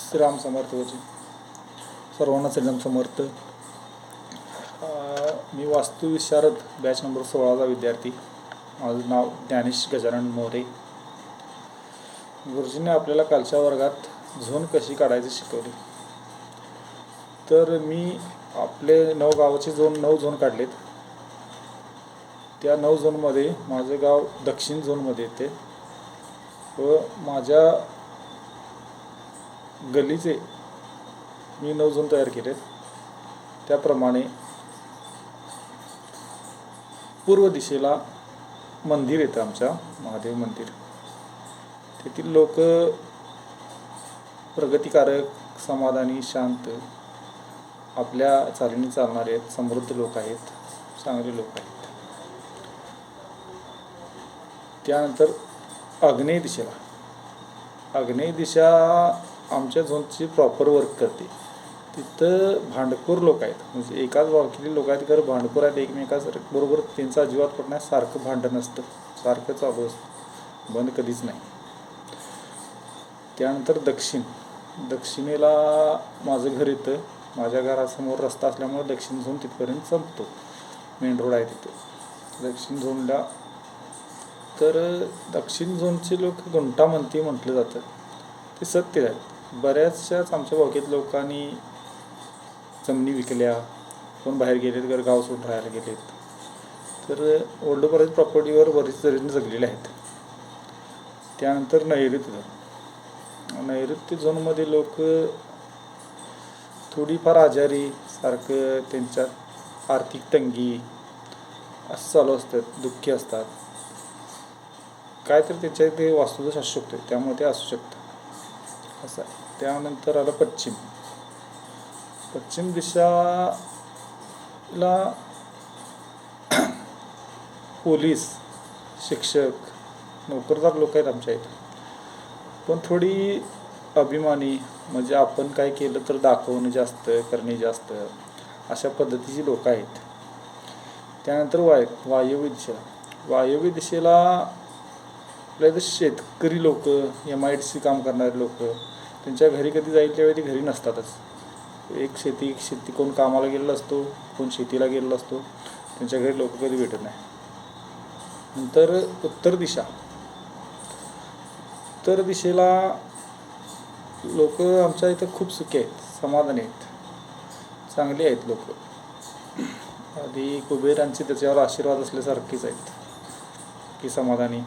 श्रीराम समर्थ होते. सर्वांना श्रीराम समर्थ. मी वास्तुविशारद बॅच नंबर सोळाचा विद्यार्थी. माझं नाव ज्ञानेश गजानन मोरे. गुरुजींनी आपल्याला कालच्या वर्गात झोन कशी काढायची शिकवली. तर मी आपले नऊ गावाचे झोन नऊ झोन काढलेत. त्या नऊ झोनमध्ये माझे गाव दक्षिण झोनमध्ये येते. व माझ्या गल्लीचे मी नऊ झोन तयार केलेत. त्याप्रमाणे पूर्व दिशेला मंदिर येतं आमच्या महादेव मंदिर. तेथील लोक प्रगतिकारक समाधानी शांत आपल्या चालीने चालणारे आहेत समृद्ध लोक आहेत चांगले लोक आहेत. त्यानंतर आग्नेय दिशेला. आग्नेय दिशा आमच्या झोनची प्रॉपर वर्क करते. तिथं भांडखोर लोक आहेत. म्हणजे एकाच वावकीले लोक आहेत. खरं भांडखोर आहेत. एकमेकाच बरोबर त्यांचं अजिबात पडणार सारखं भांडण असतं. सारखं चालू असतं. बंद कधीच नाही. त्यानंतर दक्षिण. दक्षिणेला माझं घर येतं. माझ्या घरासमोर रस्ता असल्यामुळे दक्षिण झोन तिथपर्यंत संपतो. मेन रोड आहे तिथे. दक्षिण झोनला तर दक्षिण झोनचे लोक गुंटामंती म्हटलं जातं. ते सत्य आहे. बऱ्याचशाच आमच्या भावकीत लोकांनी जमिनी विकल्या कोण बाहेर गेलेत घर गाव सोडून राहायला गेलेत. तर ओल्ड बरेच प्रॉपर्टीवर बरीच तऱ्हेने जगलेले आहेत. त्यानंतर नैऋत्य झोन नैऋत्य झोनमध्ये लोक थोडीफार आजारी सारखं त्यांच्यात आर्थिक तंगी असं चालू असतात दुःखी असतात. काय तर त्याच्यात ते वास्तुदोष असू शकतो त्यामुळे ते असू शकतं. असं. त्यानंतर आलं पश्चिम. पश्चिम दिशाला पोलीस शिक्षक नोकरदार लोक आहेत आमच्या इथं. पण थोडी अभिमानी म्हणजे आपण काय केलं तर दाखवणं जास्त करणे जास्त अशा पद्धतीची लोक आहेत. त्यानंतर वाय वायव्य दिशेला वायव्य दिशेला आपल्या इथं शेतकरी लोक एम आय डी सी काम करणारे लोक त्यांच्या घरी कधी जाईल त्यावेळी ते घरी नसतातच. एक शेती शेती कोण कामाला गेलेला असतो कोण शेतीला गेलेला असतो त्यांच्या घरी लोक कधी भेटत नाही. नंतर उत्तर दिशा. उत्तर दिशेला लोक आमच्या इथं खूप सुखी आहेत समाधानी आहेत. चांगली आहेत लोक. आधी कुबेरांचे त्याच्यावर आशीर्वाद असल्यासारखीच आहेत की समाधानी.